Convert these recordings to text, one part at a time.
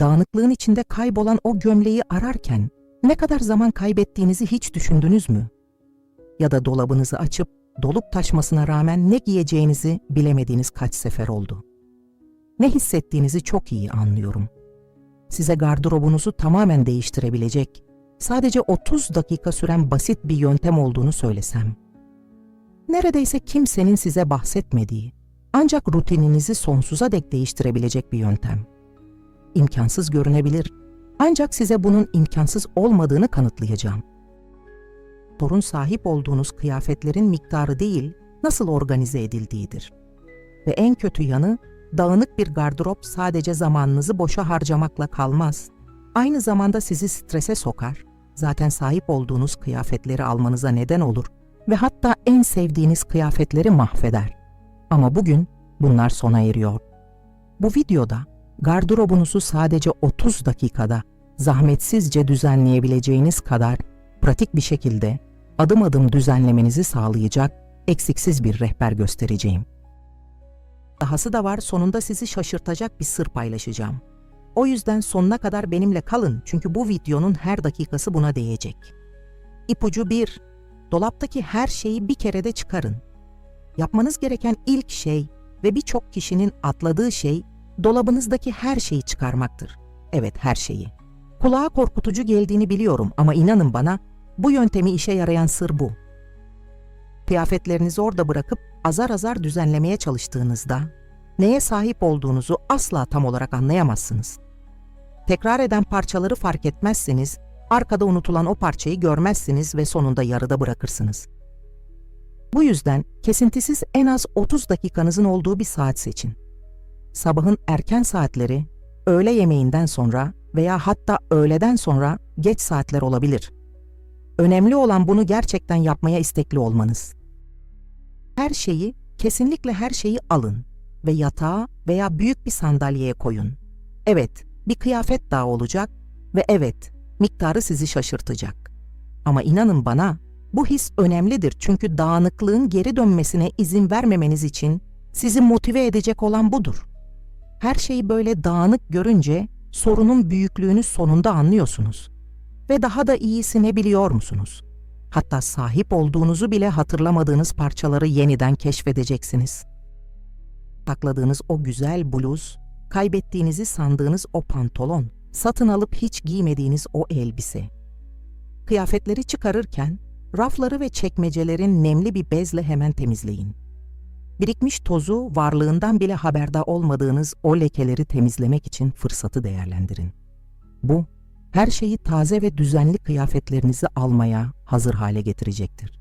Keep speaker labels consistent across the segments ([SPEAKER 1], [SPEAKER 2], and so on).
[SPEAKER 1] dağınıklığın içinde kaybolan o gömleği ararken ne kadar zaman kaybettiğinizi hiç düşündünüz mü? Ya da dolabınızı açıp dolup taşmasına rağmen ne giyeceğinizi bilemediğiniz kaç sefer oldu? Ne hissettiğinizi çok iyi anlıyorum. Size gardırobunuzu tamamen değiştirebilecek, sadece 30 dakika süren basit bir yöntem olduğunu söylesem. Neredeyse kimsenin size bahsetmediği, ancak rutininizi sonsuza dek değiştirebilecek bir yöntem. İmkansız görünebilir, ancak size bunun imkansız olmadığını kanıtlayacağım. Sorun sahip olduğunuz kıyafetlerin miktarı değil, nasıl organize edildiğidir. Ve en kötü yanı, dağınık bir gardırop sadece zamanınızı boşa harcamakla kalmaz. Aynı zamanda sizi strese sokar, zaten sahip olduğunuz kıyafetleri almanıza neden olur ve hatta en sevdiğiniz kıyafetleri mahveder. Ama bugün bunlar sona eriyor. Bu videoda gardırobunuzu sadece 30 dakikada zahmetsizce düzenleyebileceğiniz kadar pratik bir şekilde adım adım düzenlemenizi sağlayacak eksiksiz bir rehber göstereceğim. Dahası da var sonunda sizi şaşırtacak bir sır paylaşacağım. O yüzden sonuna kadar benimle kalın çünkü bu videonun her dakikası buna değecek. İpucu 1. Dolaptaki her şeyi bir kerede çıkarın. Yapmanız gereken ilk şey ve birçok kişinin atladığı şey dolabınızdaki her şeyi çıkarmaktır. Evet, her şeyi. Kulağa korkutucu geldiğini biliyorum ama inanın bana bu yöntemi işe yarayan sır bu. Kıyafetlerinizi orada bırakıp azar azar düzenlemeye çalıştığınızda neye sahip olduğunuzu asla tam olarak anlayamazsınız. Tekrar eden parçaları fark etmezseniz arkada unutulan o parçayı görmezsiniz ve sonunda yarıda bırakırsınız. Bu yüzden kesintisiz en az 30 dakikanızın olduğu bir saat seçin. Sabahın erken saatleri, öğle yemeğinden sonra veya hatta öğleden sonra geç saatler olabilir. Önemli olan bunu gerçekten yapmaya istekli olmanız. Her şeyi, kesinlikle her şeyi alın ve yatağa veya büyük bir sandalyeye koyun. Evet, bir kıyafet daha olacak ve evet, miktarı sizi şaşırtacak. Ama inanın bana, bu his önemlidir çünkü dağınıklığın geri dönmesine izin vermemeniz için sizi motive edecek olan budur. Her şeyi böyle dağınık görünce sorunun büyüklüğünü sonunda anlıyorsunuz. Ve daha da iyisi ne biliyor musunuz? Hatta sahip olduğunuzu bile hatırlamadığınız parçaları yeniden keşfedeceksiniz. Sakladığınız o güzel bluz, kaybettiğinizi sandığınız o pantolon, satın alıp hiç giymediğiniz o elbise. Kıyafetleri çıkarırken rafları ve çekmecelerin nemli bir bezle hemen temizleyin. Birikmiş tozu varlığından bile haberdar olmadığınız o lekeleri temizlemek için fırsatı değerlendirin. Bu, her şeyi taze ve düzenli kıyafetlerinizi almaya hazır hale getirecektir.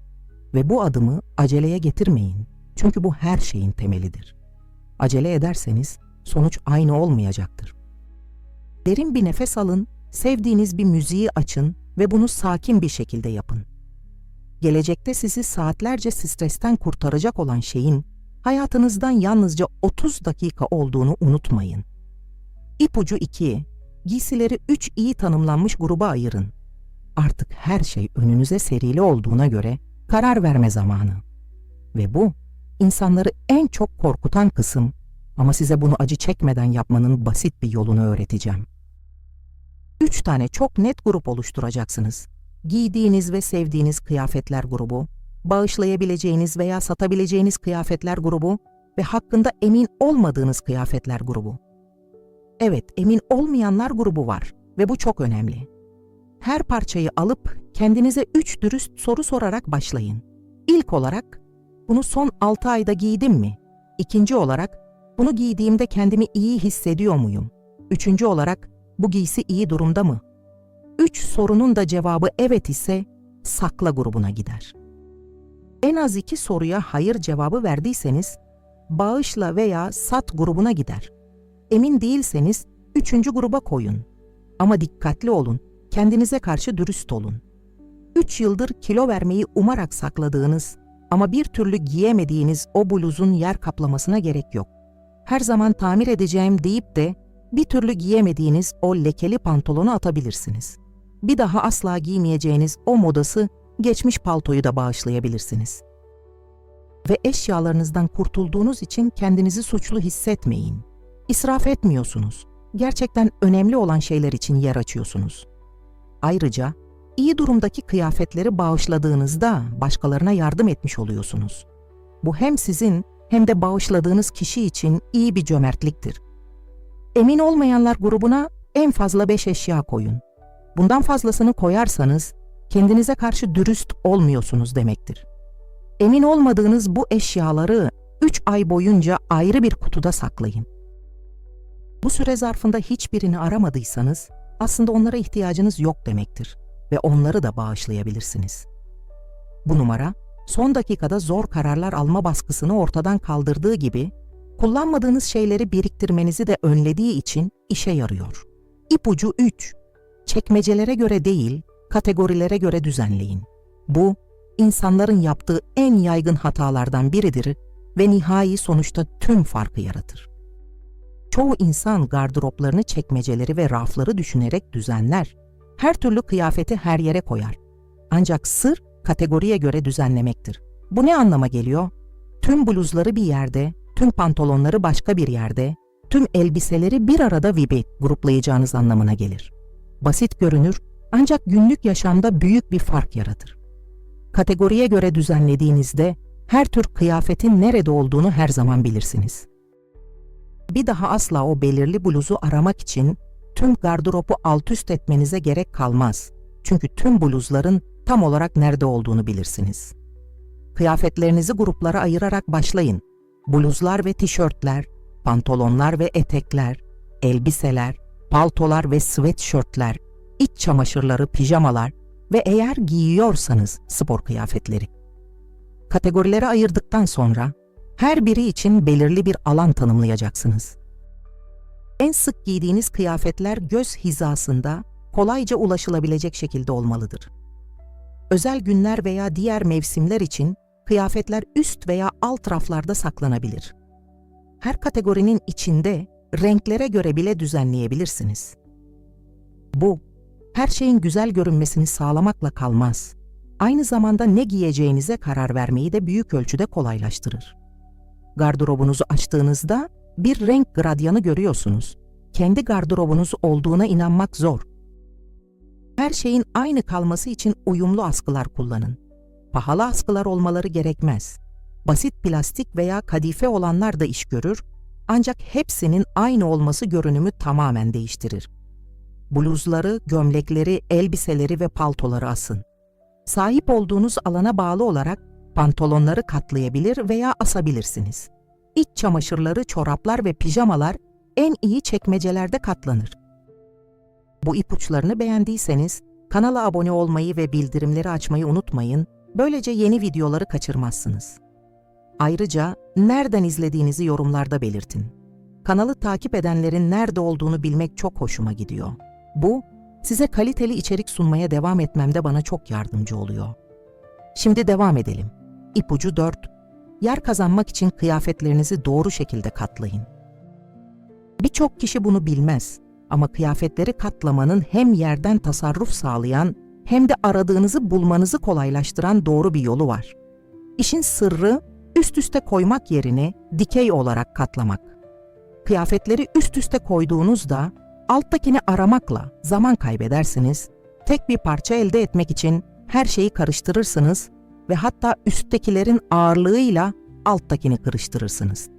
[SPEAKER 1] Ve bu adımı aceleye getirmeyin. Çünkü bu her şeyin temelidir. Acele ederseniz sonuç aynı olmayacaktır. Derin bir nefes alın, sevdiğiniz bir müziği açın ve bunu sakin bir şekilde yapın. Gelecekte sizi saatlerce stresten kurtaracak olan şeyin hayatınızdan yalnızca 30 dakika olduğunu unutmayın. İpucu 2. Giysileri 3 iyi tanımlanmış gruba ayırın. Artık her şey önünüze serili olduğuna göre karar verme zamanı. Ve bu insanları en çok korkutan kısım ama size bunu acı çekmeden yapmanın basit bir yolunu öğreteceğim. Üç tane çok net grup oluşturacaksınız. Giydiğiniz ve sevdiğiniz kıyafetler grubu, bağışlayabileceğiniz veya satabileceğiniz kıyafetler grubu ve hakkında emin olmadığınız kıyafetler grubu. Evet, emin olmayanlar grubu var ve bu çok önemli. Her parçayı alıp kendinize üç dürüst soru sorarak başlayın. İlk olarak, bunu son 6 ayda giydim mi? İkinci olarak, bunu giydiğimde kendimi iyi hissediyor muyum? Üçüncü olarak, bu giysi iyi durumda mı? Üç sorunun da cevabı evet ise sakla grubuna gider. En az iki soruya hayır cevabı verdiyseniz bağışla veya sat grubuna gider. Emin değilseniz üçüncü gruba koyun. Ama dikkatli olun, kendinize karşı dürüst olun. Üç yıldır kilo vermeyi umarak sakladığınız ama bir türlü giyemediğiniz o bluzun yer kaplamasına gerek yok. Her zaman tamir edeceğim deyip de bir türlü giyemediğiniz o lekeli pantolonu atabilirsiniz. Bir daha asla giymeyeceğiniz o modası geçmiş paltoyu da bağışlayabilirsiniz. Ve eşyalarınızdan kurtulduğunuz için kendinizi suçlu hissetmeyin. İsraf etmiyorsunuz. gerçekten önemli olan şeyler için yer açıyorsunuz. Ayrıca iyi durumdaki kıyafetleri bağışladığınızda başkalarına yardım etmiş oluyorsunuz. Bu hem sizin hem de bağışladığınız kişi için iyi bir cömertliktir. Emin olmayanlar grubuna en fazla beş eşya koyun. Bundan fazlasını koyarsanız kendinize karşı dürüst olmuyorsunuz demektir. Emin olmadığınız bu eşyaları 3 ay boyunca ayrı bir kutuda saklayın. Bu süre zarfında hiçbirini aramadıysanız aslında onlara ihtiyacınız yok demektir ve onları da bağışlayabilirsiniz. Bu numara son dakikada zor kararlar alma baskısını ortadan kaldırdığı gibi kullanmadığınız şeyleri biriktirmenizi de önlediği için işe yarıyor. İpucu 3. Çekmecelere göre değil, kategorilere göre düzenleyin. Bu, insanların yaptığı en yaygın hatalardan biridir ve nihai sonuçta tüm farkı yaratır. Çoğu insan gardıroplarını çekmeceleri ve rafları düşünerek düzenler. Her türlü kıyafeti her yere koyar. Ancak sır kategoriye göre düzenlemektir. Bu ne anlama geliyor? Tüm bluzları bir yerde, tüm pantolonları başka bir yerde, tüm elbiseleri bir arada vibe gruplayacağınız anlamına gelir. Basit görünür ancak günlük yaşamda büyük bir fark yaratır. Kategoriye göre düzenlediğinizde her tür kıyafetin nerede olduğunu her zaman bilirsiniz. Bir daha asla o belirli bluzu aramak için tüm gardıropu alt üst etmenize gerek kalmaz. Çünkü tüm bluzların tam olarak nerede olduğunu bilirsiniz. Kıyafetlerinizi gruplara ayırarak başlayın. Bluzlar ve tişörtler, pantolonlar ve etekler, elbiseler, paltolar ve sweatshirtler, iç çamaşırları, pijamalar ve eğer giyiyorsanız spor kıyafetleri. Kategorilere ayırdıktan sonra her biri için belirli bir alan tanımlayacaksınız. En sık giydiğiniz kıyafetler göz hizasında kolayca ulaşılabilecek şekilde olmalıdır. Özel günler veya diğer mevsimler için kıyafetler üst veya alt raflarda saklanabilir. Her kategorinin içinde renklere göre bile düzenleyebilirsiniz. Bu, her şeyin güzel görünmesini sağlamakla kalmaz. Aynı zamanda ne giyeceğinize karar vermeyi de büyük ölçüde kolaylaştırır. Gardırobunuzu açtığınızda bir renk gradyanı görüyorsunuz. Kendi gardırobunuz olduğuna inanmak zor. Her şeyin aynı kalması için uyumlu askılar kullanın. Pahalı askılar olmaları gerekmez. Basit plastik veya kadife olanlar da iş görür ancak hepsinin aynı olması görünümü tamamen değiştirir. Bluzları, gömlekleri, elbiseleri ve paltoları asın. Sahip olduğunuz alana bağlı olarak pantolonları katlayabilir veya asabilirsiniz. İç çamaşırları, çoraplar ve pijamalar en iyi çekmecelerde katlanır. Bu ipuçlarını beğendiyseniz kanala abone olmayı ve bildirimleri açmayı unutmayın. Böylece yeni videoları kaçırmazsınız. Ayrıca nereden izlediğinizi yorumlarda belirtin. Kanalı takip edenlerin nerede olduğunu bilmek çok hoşuma gidiyor. Bu, size kaliteli içerik sunmaya devam etmemde bana çok yardımcı oluyor. Şimdi devam edelim. İpucu 4. Yer kazanmak için kıyafetlerinizi doğru şekilde katlayın. Birçok kişi bunu bilmez ama kıyafetleri katlamanın hem yerden tasarruf sağlayan hem de aradığınızı bulmanızı kolaylaştıran doğru bir yolu var. İşin sırrı üst üste koymak yerine dikey olarak katlamak. Kıyafetleri üst üste koyduğunuzda alttakini aramakla zaman kaybedersiniz, tek bir parça elde etmek için her şeyi karıştırırsınız ve hatta üsttekilerin ağırlığıyla alttakini karıştırırsınız.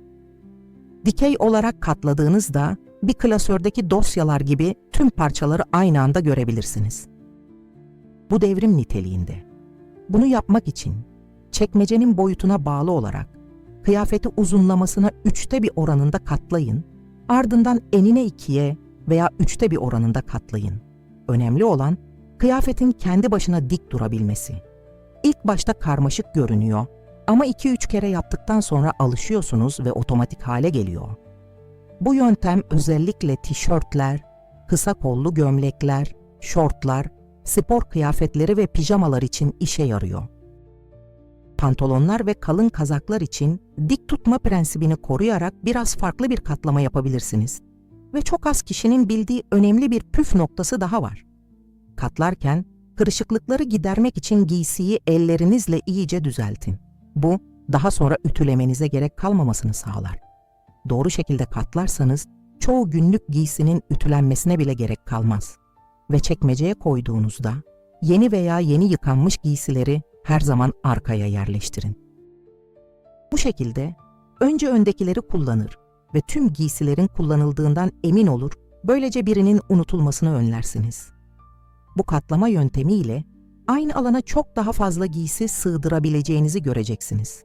[SPEAKER 1] Dikey olarak katladığınızda bir klasördeki dosyalar gibi tüm parçaları aynı anda görebilirsiniz. Bu devrim niteliğinde. Bunu yapmak için çekmecenin boyutuna bağlı olarak kıyafeti uzunlamasına üçte bir oranında katlayın, ardından enine ikiye veya üçte bir oranında katlayın. Önemli olan kıyafetin kendi başına dik durabilmesi. İlk başta karmaşık görünüyor ama 2-3 kere yaptıktan sonra alışıyorsunuz ve otomatik hale geliyor. Bu yöntem özellikle tişörtler, kısa kollu gömlekler, şortlar, spor kıyafetleri ve pijamalar için işe yarıyor. Pantolonlar ve kalın kazaklar için dik tutma prensibini koruyarak biraz farklı bir katlama yapabilirsiniz. Ve çok az kişinin bildiği önemli bir püf noktası daha var. Katlarken kırışıklıkları gidermek için giysiyi ellerinizle iyice düzeltin. Bu daha sonra ütülemenize gerek kalmamasını sağlar. Doğru şekilde katlarsanız çoğu günlük giysinin ütülenmesine bile gerek kalmaz. Ve çekmeceye koyduğunuzda yeni veya yeni yıkanmış giysileri her zaman arkaya yerleştirin. Bu şekilde önce öndekileri kullanır ve tüm giysilerin kullanıldığından emin olur, böylece birinin unutulmasını önlersiniz. Bu katlama yöntemiyle aynı alana çok daha fazla giysi sığdırabileceğinizi göreceksiniz.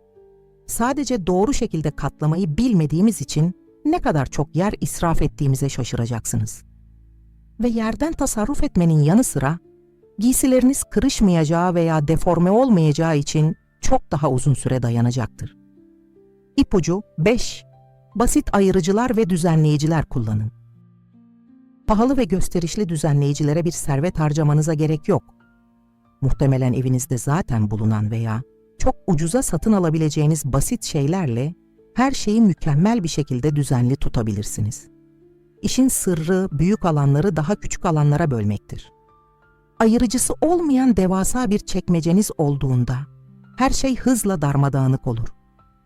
[SPEAKER 1] Sadece doğru şekilde katlamayı bilmediğimiz için ne kadar çok yer israf ettiğimize şaşıracaksınız. Ve yerden tasarruf etmenin yanı sıra giysileriniz kırışmayacağı veya deforme olmayacağı için çok daha uzun süre dayanacaktır. İpucu 5. Basit ayırıcılar ve düzenleyiciler kullanın. Pahalı ve gösterişli düzenleyicilere bir servet harcamanıza gerek yok. Muhtemelen evinizde zaten bulunan veya çok ucuza satın alabileceğiniz basit şeylerle her şeyi mükemmel bir şekilde düzenli tutabilirsiniz. İşin sırrı büyük alanları daha küçük alanlara bölmektir. Ayırıcısı olmayan devasa bir çekmeceniz olduğunda her şey hızla darmadağınık olur.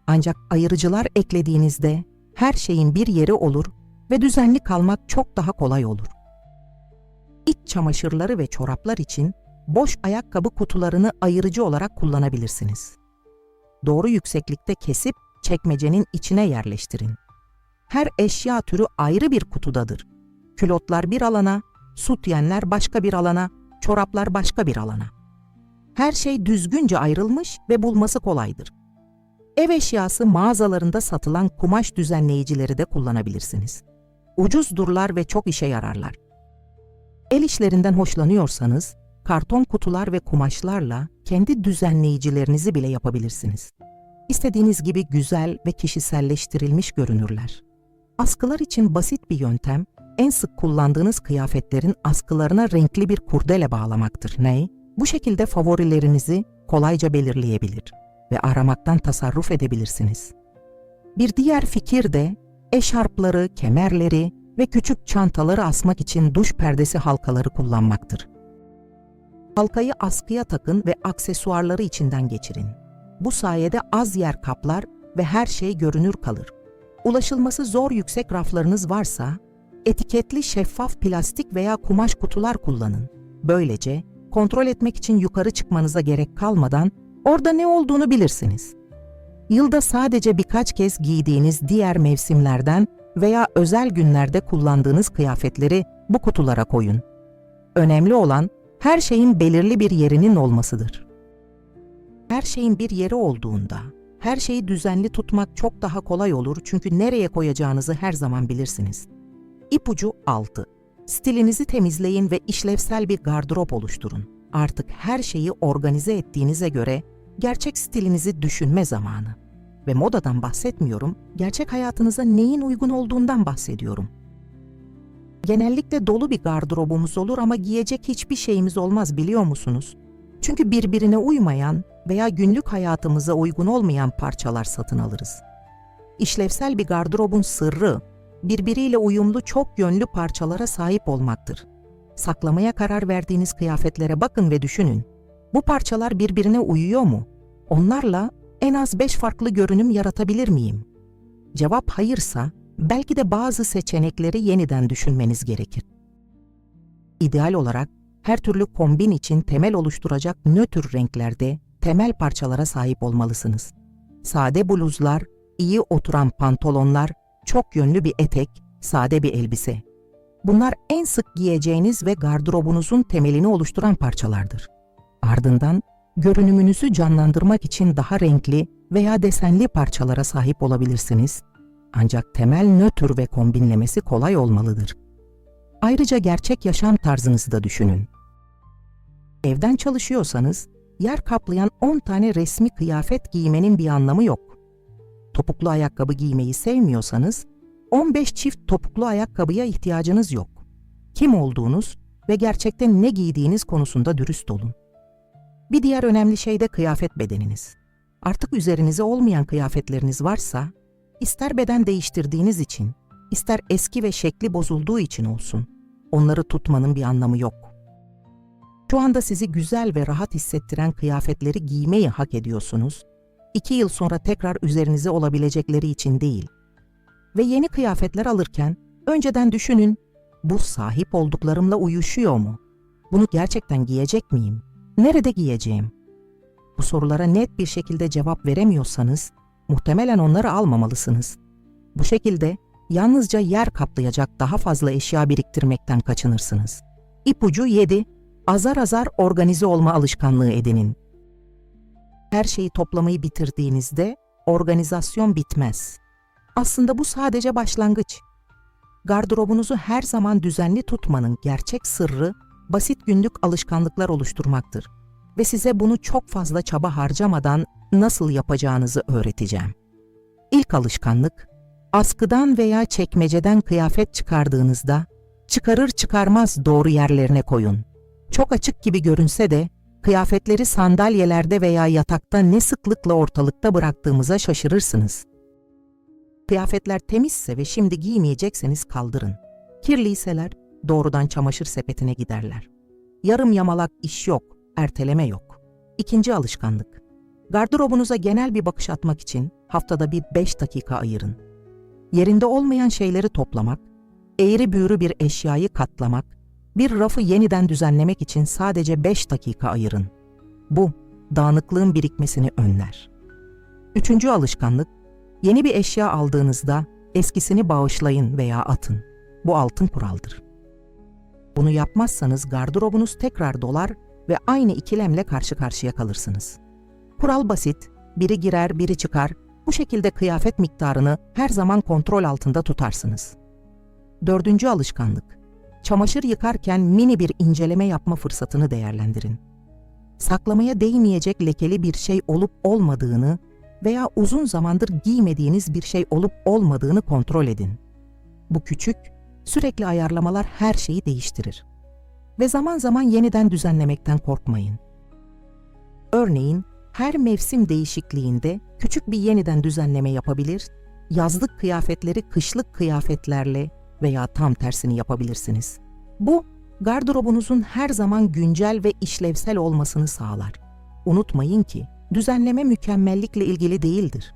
[SPEAKER 1] Ancak ayırıcılar eklediğinizde her şeyin bir yeri olur ve düzenli kalmak çok daha kolay olur. İç çamaşırları ve çoraplar için boş ayakkabı kutularını ayırıcı olarak kullanabilirsiniz. Doğru yükseklikte kesip çekmecenin içine yerleştirin. Her eşya türü ayrı bir kutudadır. Külotlar bir alana, sutyenler başka bir alana, çoraplar başka bir alana. Her şey düzgünce ayrılmış ve bulması kolaydır. Ev eşyası mağazalarında satılan kumaş düzenleyicileri de kullanabilirsiniz. Ucuzdurlar ve çok işe yararlar. El işlerinden hoşlanıyorsanız, karton kutular ve kumaşlarla kendi düzenleyicilerinizi bile yapabilirsiniz. İstediğiniz gibi güzel ve kişiselleştirilmiş görünürler. Askılar için basit bir yöntem, en sık kullandığınız kıyafetlerin askılarına renkli bir kurdele bağlamaktır. Ne? Bu şekilde favorilerinizi kolayca belirleyebilir ve aramaktan tasarruf edebilirsiniz. Bir diğer fikir de eşarpları, kemerleri ve küçük çantaları asmak için duş perdesi halkaları kullanmaktır. Halkayı askıya takın ve aksesuarları içinden geçirin. Bu sayede az yer kaplar ve her şey görünür kalır. Ulaşılması zor yüksek raflarınız varsa, etiketli şeffaf plastik veya kumaş kutular kullanın. Böylece kontrol etmek için yukarı çıkmanıza gerek kalmadan orada ne olduğunu bilirsiniz. Yılda sadece birkaç kez giydiğiniz diğer mevsimlerden veya özel günlerde kullandığınız kıyafetleri bu kutulara koyun. Önemli olan her şeyin belirli bir yerinin olmasıdır. Her şeyin bir yeri olduğunda, her şeyi düzenli tutmak çok daha kolay olur çünkü nereye koyacağınızı her zaman bilirsiniz. İpucu 6. Stilinizi temizleyin ve işlevsel bir gardırop oluşturun. Artık her şeyi organize ettiğinize göre gerçek stilinizi düşünme zamanı. Ve modadan bahsetmiyorum, gerçek hayatınıza neyin uygun olduğundan bahsediyorum. Genellikle dolu bir gardırobumuz olur ama giyecek hiçbir şeyimiz olmaz biliyor musunuz? Çünkü birbirine uymayan veya günlük hayatımıza uygun olmayan parçalar satın alırız. İşlevsel bir gardırobun sırrı, birbiriyle uyumlu çok yönlü parçalara sahip olmaktır. Saklamaya karar verdiğiniz kıyafetlere bakın ve düşünün. Bu parçalar birbirine uyuyor mu? Onlarla en az beş farklı görünüm yaratabilir miyim? Cevap hayırsa, belki de bazı seçenekleri yeniden düşünmeniz gerekir. İdeal olarak her türlü kombin için temel oluşturacak nötr renklerde temel parçalara sahip olmalısınız. Sade bluzlar, iyi oturan pantolonlar, çok yönlü bir etek, sade bir elbise. Bunlar en sık giyeceğiniz ve gardırobunuzun temelini oluşturan parçalardır. Ardından görünümünüzü canlandırmak için daha renkli veya desenli parçalara sahip olabilirsiniz. Ancak temel nötr ve kombinlemesi kolay olmalıdır. Ayrıca gerçek yaşam tarzınızı da düşünün. Evden çalışıyorsanız yer kaplayan 10 tane resmi kıyafet giymenin bir anlamı yok. Topuklu ayakkabı giymeyi sevmiyorsanız 15 çift topuklu ayakkabıya ihtiyacınız yok. Kim olduğunuz ve gerçekten ne giydiğiniz konusunda dürüst olun. Bir diğer önemli şey de kıyafet bedeniniz. Artık üzerinize olmayan kıyafetleriniz varsa, ister beden değiştirdiğiniz için, ister eski ve şekli bozulduğu için olsun, onları tutmanın bir anlamı yok. Şu anda sizi güzel ve rahat hissettiren kıyafetleri giymeyi hak ediyorsunuz. İki yıl sonra tekrar üzerinize olabilecekleri için değil. Ve yeni kıyafetler alırken Önceden düşünün, bu sahip olduklarımla uyuşuyor mu? Bunu gerçekten giyecek miyim? Nerede giyeceğim? Bu sorulara net bir şekilde cevap veremiyorsanız, muhtemelen onları almamalısınız. Bu şekilde yalnızca yer kaplayacak daha fazla eşya biriktirmekten kaçınırsınız. İpucu 7. Azar azar organize olma alışkanlığı edinin. Her şeyi toplamayı bitirdiğinizde organizasyon bitmez. Aslında bu sadece başlangıç. Gardırobunuzu her zaman düzenli tutmanın gerçek sırrı basit günlük alışkanlıklar oluşturmaktır ve size bunu çok fazla çaba harcamadan nasıl yapacağınızı öğreteceğim. İlk alışkanlık, askıdan veya çekmeceden kıyafet çıkardığınızda çıkarır çıkarmaz doğru yerlerine koyun. Çok açık gibi görünse de kıyafetleri sandalyelerde veya yatakta ne sıklıkla ortalıkta bıraktığımıza şaşırırsınız. Kıyafetler temizse ve şimdi giymeyecekseniz kaldırın. Kirliyseler doğrudan çamaşır sepetine giderler. Yarım yamalak iş yok, erteleme yok. İkinci alışkanlık. Gardırobunuza genel bir bakış atmak için haftada bir 5 dakika ayırın. Yerinde olmayan şeyleri toplamak, eğri büğrü bir eşyayı katlamak, bir rafı yeniden düzenlemek için sadece 5 dakika ayırın. Bu, dağınıklığın birikmesini önler. Üçüncü alışkanlık, yeni bir eşya aldığınızda eskisini bağışlayın veya atın. Bu altın kuraldır. Bunu yapmazsanız gardırobunuz tekrar dolar ve aynı ikilemle karşı karşıya kalırsınız. Kural basit, biri girer biri çıkar, bu şekilde kıyafet miktarını her zaman kontrol altında tutarsınız. Dördüncü alışkanlık, çamaşır yıkarken mini bir inceleme yapma fırsatını değerlendirin. Saklamaya değmeyecek lekeli bir şey olup olmadığını veya uzun zamandır giymediğiniz bir şey olup olmadığını kontrol edin. Bu küçük, sürekli ayarlamalar her şeyi değiştirir. Ve zaman zaman yeniden düzenlemekten korkmayın. Örneğin, her mevsim değişikliğinde küçük bir yeniden düzenleme yapabilir, yazlık kıyafetleri kışlık kıyafetlerle veya tam tersini yapabilirsiniz. Bu, gardırobunuzun her zaman güncel ve işlevsel olmasını sağlar. Unutmayın ki, düzenleme mükemmellikle ilgili değildir.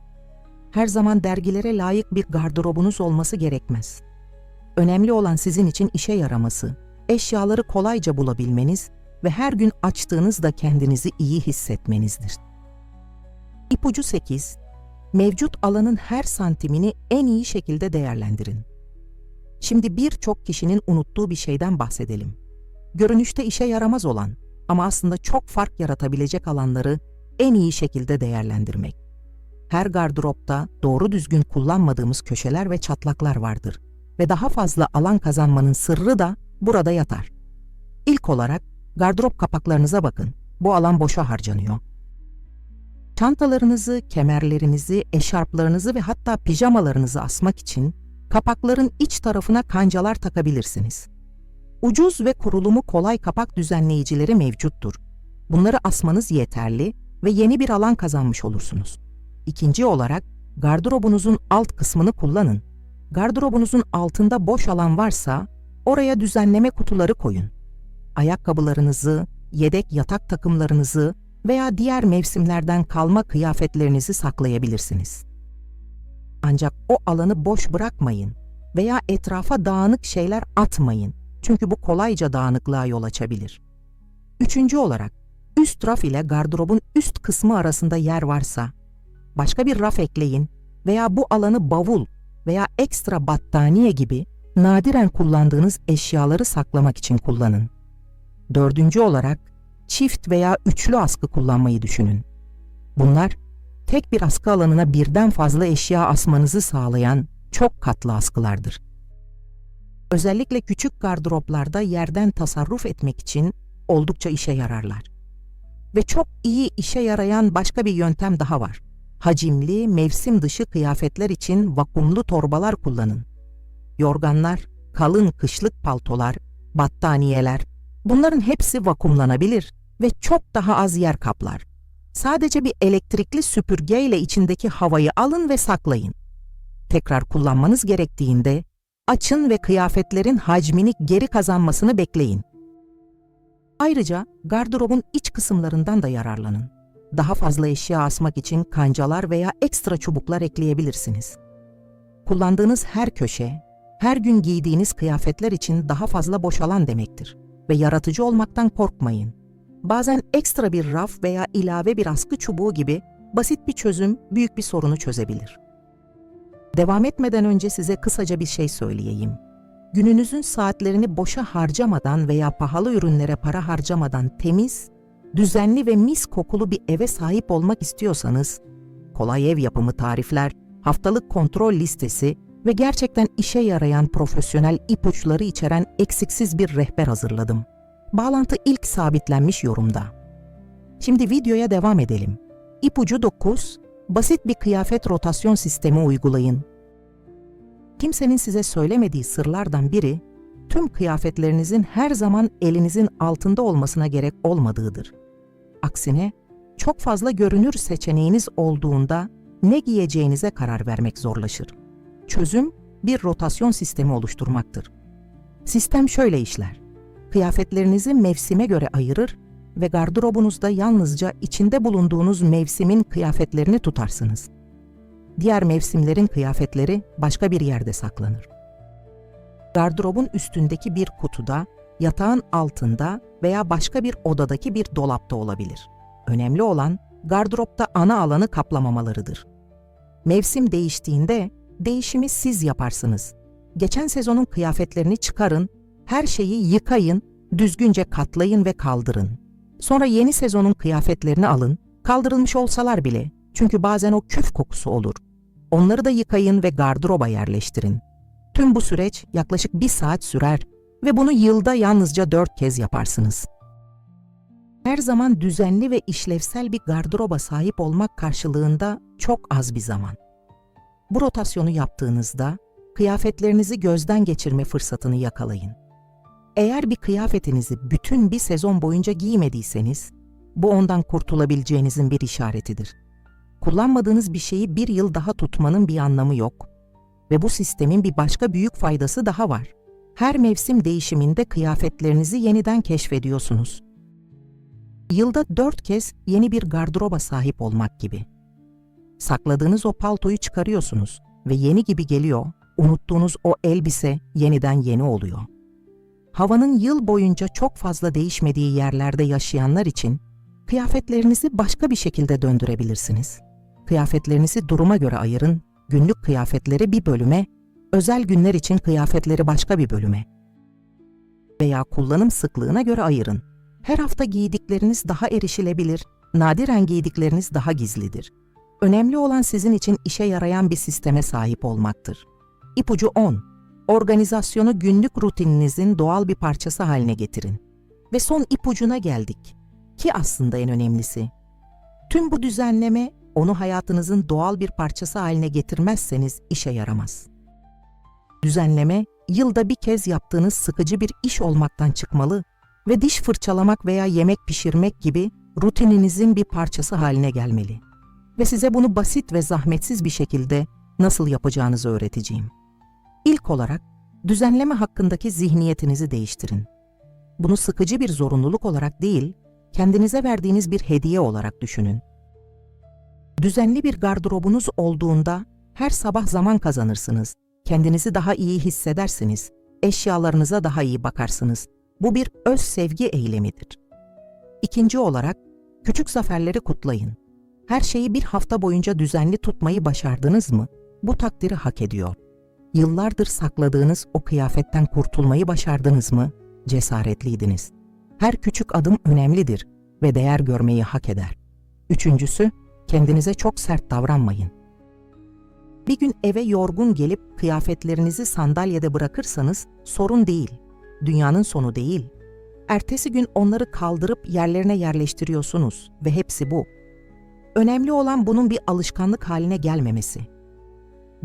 [SPEAKER 1] Her zaman dergilere layık bir gardırobunuz olması gerekmez. Önemli olan sizin için işe yaraması, eşyaları kolayca bulabilmeniz ve her gün açtığınızda kendinizi iyi hissetmenizdir. İpucu 8. Mevcut alanın her santimini en iyi şekilde değerlendirin. Şimdi birçok kişinin unuttuğu bir şeyden bahsedelim. Görünüşte işe yaramaz olan ama aslında çok fark yaratabilecek alanları en iyi şekilde değerlendirmek. Her gardıropta doğru düzgün kullanmadığımız köşeler ve çatlaklar vardır ve daha fazla alan kazanmanın sırrı da burada yatar. İlk olarak gardırop kapaklarınıza bakın. Bu alan boşa harcanıyor. Çantalarınızı, kemerlerinizi, eşarplarınızı ve hatta pijamalarınızı asmak için kapakların iç tarafına kancalar takabilirsiniz. Ucuz ve kurulumu kolay kapak düzenleyicileri mevcuttur. Bunları asmanız yeterli ve yeni bir alan kazanmış olursunuz. İkinci olarak gardırobunuzun alt kısmını kullanın. Gardırobunuzun altında boş alan varsa oraya düzenleme kutuları koyun. Ayakkabılarınızı, yedek yatak takımlarınızı veya diğer mevsimlerden kalma kıyafetlerinizi saklayabilirsiniz. Ancak o alanı boş bırakmayın veya etrafa dağınık şeyler atmayın. Çünkü bu kolayca dağınıklığa yol açabilir. Üçüncü olarak, üst raf ile gardırobun üst kısmı arasında yer varsa, başka bir raf ekleyin veya bu alanı bavul veya ekstra battaniye gibi nadiren kullandığınız eşyaları saklamak için kullanın. Dördüncü olarak, çift veya üçlü askı kullanmayı düşünün. Bunlar, tek bir askı alanına birden fazla eşya asmanızı sağlayan çok katlı askılardır. Özellikle küçük gardıroplarda yerden tasarruf etmek için oldukça işe yararlar. Ve çok iyi işe yarayan başka bir yöntem daha var. Hacimli, mevsim dışı kıyafetler için vakumlu torbalar kullanın. Yorganlar, kalın kışlık paltolar, battaniyeler, bunların hepsi vakumlanabilir ve çok daha az yer kaplar. Sadece bir elektrikli süpürgeyle içindeki havayı alın ve saklayın. Tekrar kullanmanız gerektiğinde açın ve kıyafetlerin hacmini geri kazanmasını bekleyin. Ayrıca gardırobun iç kısımlarından da yararlanın. Daha fazla eşya asmak için kancalar veya ekstra çubuklar ekleyebilirsiniz. Kullandığınız her köşe, her gün giydiğiniz kıyafetler için daha fazla boş alan demektir. Ve yaratıcı olmaktan korkmayın. Bazen ekstra bir raf veya ilave bir askı çubuğu gibi basit bir çözüm büyük bir sorunu çözebilir. Devam etmeden önce size kısaca bir şey söyleyeyim. Gününüzün saatlerini boşa harcamadan veya pahalı ürünlere para harcamadan temiz, düzenli ve mis kokulu bir eve sahip olmak istiyorsanız, kolay ev yapımı tarifler, haftalık kontrol listesi ve gerçekten işe yarayan profesyonel ipuçları içeren eksiksiz bir rehber hazırladım. Bağlantı ilk sabitlenmiş yorumda. Şimdi videoya devam edelim. İpucu 9, basit bir kıyafet rotasyon sistemi uygulayın. Kimsenin size söylemediği sırlardan biri, tüm kıyafetlerinizin her zaman elinizin altında olmasına gerek olmadığıdır. Aksine, çok fazla görünür seçeneğiniz olduğunda ne giyeceğinize karar vermek zorlaşır. Çözüm, bir rotasyon sistemi oluşturmaktır. Sistem şöyle işler. Kıyafetlerinizi mevsime göre ayırır ve gardırobunuzda yalnızca içinde bulunduğunuz mevsimin kıyafetlerini tutarsınız. Diğer mevsimlerin kıyafetleri başka bir yerde saklanır. Gardırobun üstündeki bir kutuda, yatağın altında veya başka bir odadaki bir dolapta olabilir. Önemli olan gardıropta ana alanı kaplamamalarıdır. Mevsim değiştiğinde değişimi siz yaparsınız. Geçen sezonun kıyafetlerini çıkarın, her şeyi yıkayın, düzgünce katlayın ve kaldırın. Sonra yeni sezonun kıyafetlerini alın, kaldırılmış olsalar bile. Çünkü bazen o küf kokusu olur. Onları da yıkayın ve gardıroba yerleştirin. Tüm bu süreç yaklaşık bir saat sürer ve bunu yılda yalnızca dört kez yaparsınız. Her zaman düzenli ve işlevsel bir gardıroba sahip olmak karşılığında çok az bir zaman. Bu rotasyonu yaptığınızda kıyafetlerinizi gözden geçirme fırsatını yakalayın. Eğer bir kıyafetinizi bütün bir sezon boyunca giymediyseniz, bu ondan kurtulabileceğinizin bir işaretidir. Kullanmadığınız bir şeyi bir yıl daha tutmanın bir anlamı yok. Ve bu sistemin bir başka büyük faydası daha var. Her mevsim değişiminde kıyafetlerinizi yeniden keşfediyorsunuz. Yılda dört kez yeni bir gardıroba sahip olmak gibi. Sakladığınız o paltoyu çıkarıyorsunuz ve yeni gibi geliyor, unuttuğunuz o elbise yeniden yeni oluyor. Havanın yıl boyunca çok fazla değişmediği yerlerde yaşayanlar için kıyafetlerinizi başka bir şekilde döndürebilirsiniz. Kıyafetlerinizi duruma göre ayırın, günlük kıyafetleri bir bölüme, özel günler için kıyafetleri başka bir bölüme. Veya kullanım sıklığına göre ayırın. Her hafta giydikleriniz daha erişilebilir, nadiren giydikleriniz daha gizlidir. Önemli olan sizin için işe yarayan bir sisteme sahip olmaktır. İpucu 10. Organizasyonu günlük rutininizin doğal bir parçası haline getirin. Ve son ipucuna geldik. Ki aslında en önemlisi. Tüm bu düzenleme onu hayatınızın doğal bir parçası haline getirmezseniz işe yaramaz. Düzenleme, yılda bir kez yaptığınız sıkıcı bir iş olmaktan çıkmalı ve diş fırçalamak veya yemek pişirmek gibi rutininizin bir parçası haline gelmeli. Ve size bunu basit ve zahmetsiz bir şekilde nasıl yapacağınızı öğreteceğim. İlk olarak düzenleme hakkındaki zihniyetinizi değiştirin. Bunu sıkıcı bir zorunluluk olarak değil, kendinize verdiğiniz bir hediye olarak düşünün. Düzenli bir gardırobunuz olduğunda her sabah zaman kazanırsınız. Kendinizi daha iyi hissedersiniz. Eşyalarınıza daha iyi bakarsınız. Bu bir öz sevgi eylemidir. İkinci olarak küçük zaferleri kutlayın. Her şeyi bir hafta boyunca düzenli tutmayı başardınız mı? Bu takdiri hak ediyor. Yıllardır sakladığınız o kıyafetten kurtulmayı başardınız mı? Cesaretliydiniz. Her küçük adım önemlidir ve değer görmeyi hak eder. Üçüncüsü, kendinize çok sert davranmayın. Bir gün eve yorgun gelip kıyafetlerinizi sandalyede bırakırsanız sorun değil. Dünyanın sonu değil. Ertesi gün onları kaldırıp yerlerine yerleştiriyorsunuz ve hepsi bu. Önemli olan bunun bir alışkanlık haline gelmemesi.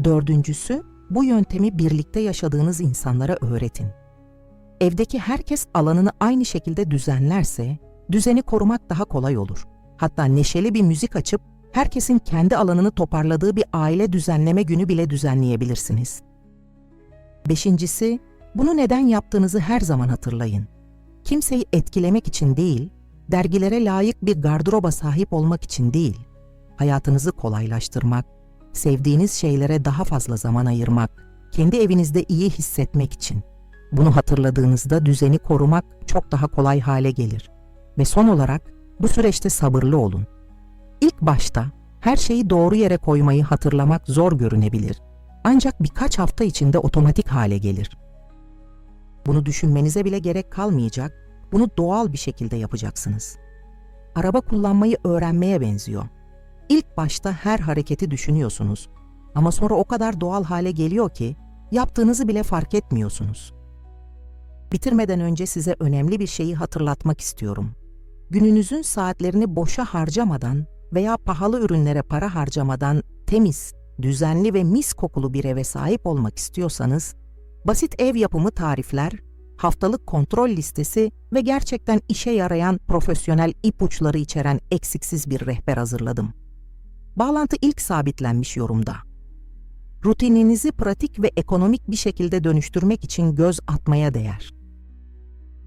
[SPEAKER 1] Dördüncüsü, bu yöntemi birlikte yaşadığınız insanlara öğretin. Evdeki herkes alanını aynı şekilde düzenlerse, düzeni korumak daha kolay olur. Hatta neşeli bir müzik açıp herkesin kendi alanını toparladığı bir aile düzenleme günü bile düzenleyebilirsiniz. Beşincisi, bunu neden yaptığınızı her zaman hatırlayın. Kimseyi etkilemek için değil, dergilere layık bir gardıroba sahip olmak için değil, hayatınızı kolaylaştırmak, sevdiğiniz şeylere daha fazla zaman ayırmak, kendi evinizde iyi hissetmek için. Bunu hatırladığınızda düzeni korumak çok daha kolay hale gelir. Ve son olarak bu süreçte sabırlı olun. İlk başta her şeyi doğru yere koymayı hatırlamak zor görünebilir. Ancak birkaç hafta içinde otomatik hale gelir. Bunu düşünmenize bile gerek kalmayacak, bunu doğal bir şekilde yapacaksınız. Araba kullanmayı öğrenmeye benziyor. İlk başta her hareketi düşünüyorsunuz ama sonra o kadar doğal hale geliyor ki yaptığınızı bile fark etmiyorsunuz. Bitirmeden önce size önemli bir şeyi hatırlatmak istiyorum. Gününüzün saatlerini boşa harcamadan veya pahalı ürünlere para harcamadan temiz, düzenli ve mis kokulu bir eve sahip olmak istiyorsanız, basit ev yapımı tarifler, haftalık kontrol listesi ve gerçekten işe yarayan profesyonel ipuçları içeren eksiksiz bir rehber hazırladım. Bağlantı ilk sabitlenmiş yorumda. Rutininizi pratik ve ekonomik bir şekilde dönüştürmek için göz atmaya değer.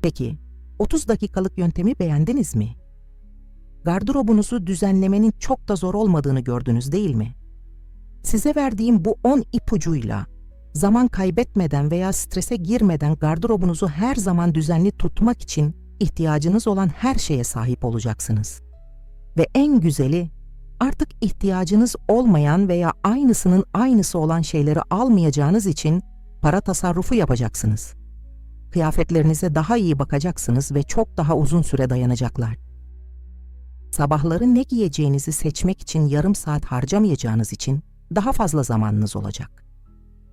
[SPEAKER 1] Peki, 30 dakikalık yöntemi beğendiniz mi? Gardırobunuzu düzenlemenin çok da zor olmadığını gördünüz değil mi? Size verdiğim bu 10 ipucuyla zaman kaybetmeden veya strese girmeden gardırobunuzu her zaman düzenli tutmak için ihtiyacınız olan her şeye sahip olacaksınız. Ve en güzeli artık ihtiyacınız olmayan veya aynısının aynısı olan şeyleri almayacağınız için para tasarrufu yapacaksınız. Kıyafetlerinize daha iyi bakacaksınız ve çok daha uzun süre dayanacaklar. Sabahları ne giyeceğinizi seçmek için yarım saat harcamayacağınız için daha fazla zamanınız olacak.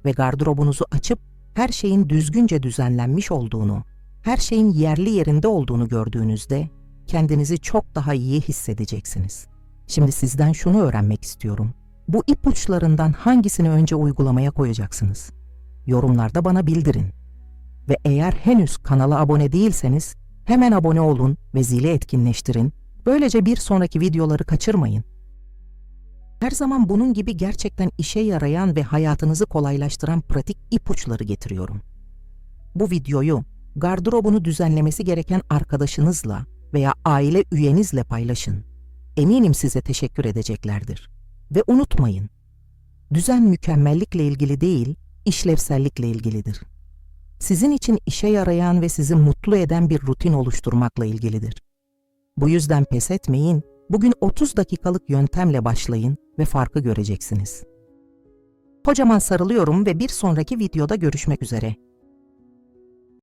[SPEAKER 1] Ve gardırobunuzu açıp her şeyin düzgünce düzenlenmiş olduğunu, her şeyin yerli yerinde olduğunu gördüğünüzde kendinizi çok daha iyi hissedeceksiniz. Şimdi sizden şunu öğrenmek istiyorum. Bu ipuçlarından hangisini önce uygulamaya koyacaksınız? Yorumlarda bana bildirin. Ve eğer henüz kanala abone değilseniz hemen abone olun ve zili etkinleştirin. Böylece bir sonraki videoları kaçırmayın. Her zaman bunun gibi gerçekten işe yarayan ve hayatınızı kolaylaştıran pratik ipuçları getiriyorum. Bu videoyu gardırobunu düzenlemesi gereken arkadaşınızla veya aile üyenizle paylaşın. Eminim size teşekkür edeceklerdir. Ve unutmayın, düzen mükemmellikle ilgili değil, işlevsellikle ilgilidir. Sizin için işe yarayan ve sizi mutlu eden bir rutin oluşturmakla ilgilidir. Bu yüzden pes etmeyin, bugün 30 dakikalık yöntemle başlayın ve farkı göreceksiniz. Kocaman sarılıyorum ve bir sonraki videoda görüşmek üzere.